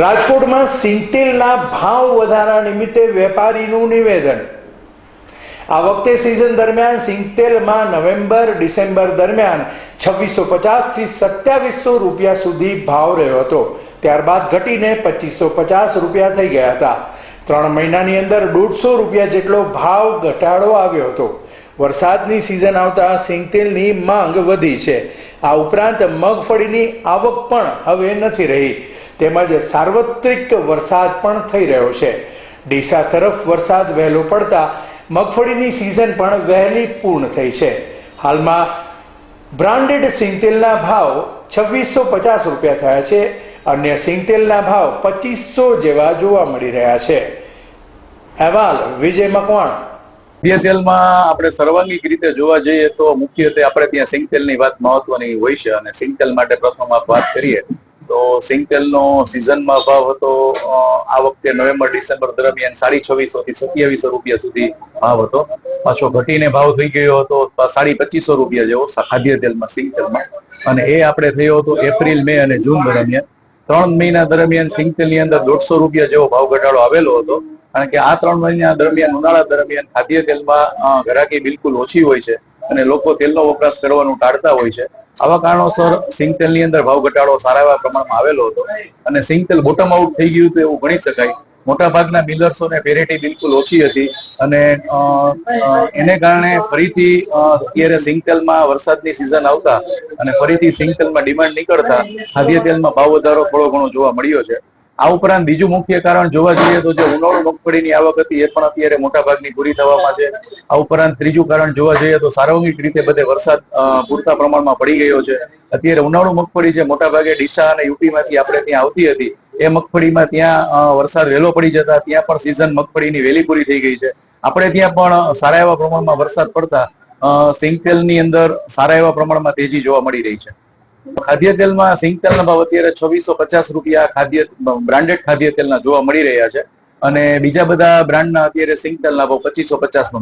રાજકોટમાં સિંગતેલના ભાવ વધારા નિમિત્તે વેપારીનું નિવેદન. આ વખતે સિઝન દરમિયાન સિંગતેલમાં નવેમ્બર, ડિસેમ્બર દરમિયાન છવ્વીસો પચાસથી સત્યાવીસો રૂપિયા સુધી ભાવ રહ્યો હતો. ત્યારબાદ ઘટીને પચીસો પચાસ રૂપિયા થઈ ગયા હતા. ત્રણ મહિનાની અંદર દોઢસો રૂપિયા જેટલો ભાવ ઘટાડો આવ્યો હતો. વરસાદની સિઝન આવતા સિંગતેલની માંગ વધી છે. આ ઉપરાંત મગફળીની આવક પણ હવે નથી રહી. તેમજ સાર્વત્રિક વરસાદ પણ થઈ રહ્યો છે. ડીસા તરફ વરસાદ વહેલો પડતા મગફળીની સિઝન પણ વહેલી પૂર્ણ થઈ છે. હાલમાં બ્રાન્ડેડ સિંગતેલના ભાવ છવ્વીસો પચાસ રૂપિયા થયા છે. અન્ય સિંગતેલના ભાવ પચીસો જેવા જોવા મળી રહ્યા છે. અહેવાલ વિજય મકવાણા ખાદ્ય તેલમાં આપણે સર્વાંગિક રીતે જોવા જઈએ તો મુખ્યત્વે આપણે ત્યાં સિંગતેલની વાત મહત્વની હોય છે અને સિંગતેલ માટે પ્રથમ આપ વાત કરીએ તો સિંગતેલનો સિઝનમાં ભાવ હતો આ વખતે નવેમ્બર, ડિસેમ્બર દરમિયાન સાડી છવ્વીસો થી સત્યાવીસો રૂપિયા સુધી ભાવ હતો. પાછો ઘટીને ભાવ થઈ ગયો હતો સાડી પચીસો રૂપિયા જેવો ખાદ્ય તેલમાં સિંગતેલમાં. અને એ આપણે થયો હતો એપ્રિલ, મે અને જૂન દરમિયાન. ત્રણ મહિના દરમિયાન સિંગતેલની અંદર દોઢસો રૂપિયા જેવો ભાવ ઘટાડો આવેલો હતો. કારણ કે આ ત્રણ મહિના દરમિયાન, ઉનાળા દરમિયાન ખાદ્ય તેલમાં ઘરાકી બિલકુલ ઓછી હોય છે અને લોકો તેલનો વપરાશ કરવાનું ટાળતા હોય છે. આવા કારણોસર સિંગ તેલની અંદર ભાવ ઘટાડો સારા એવા પ્રમાણમાં આવેલો હતો અને સિંગ તેલ બોટમ આઉટ થઈ ગયું હતું એવું ગણી શકાય. મોટાભાગના મિલર્સોને પેરેટી બિલકુલ ઓછી હતી અને એને કારણે ફરીથી અત્યારે સિંગ તેલમાં વરસાદની સિઝન આવતા અને ફરીથી સિંગ તેલમાં ડિમાન્ડ નીકળતા ખાદ્ય તેલમાં ભાવ વધારો થોડો ઘણો જોવા મળ્યો છે. આ ઉપરાંત બીજું મુખ્ય કારણ જોવા જઈએ તો જે ઉનાળુ મગફળીની આવક હતી એ પણ અત્યારે મોટા ભાગની પૂરી થવામાં છે. આ ઉપરાંત ત્રીજું કારણ જોવા જઈએ તો સાર્વજનિક રીતે બધે વરસાદ પૂરતા પ્રમાણમાં પડી ગયો છે. અત્યારે ઉનાળુ મગફળી જે મોટા ભાગે ડીસા અને યુપીમાંથી આપણે ત્યાં આવતી હતી, એ મગફળીમાં ત્યાં વરસાદ વહેલો પડી જતા, ત્યાં પણ સિઝન મગફળીની વહેલી પૂરી થઈ ગઈ છે. આપણે ત્યાં પણ સારા એવા પ્રમાણમાં વરસાદ પડતા સિંગતેલની અંદર સારા એવા પ્રમાણમાં તેજી જોવા મળી રહી છે. ખાદ્ય તેલમાં સિંગ તેલના ભાવ અત્યારે છવ્વીસો પચાસ રૂપિયા ખાદ્ય બ્રાન્ડેડ ખાદ્ય તેલના જોવા મળી રહ્યા છે. અને બીજા બધા બ્રાન્ડના અત્યારે સિંગ તેલના ભાવ પચીસો પચાસ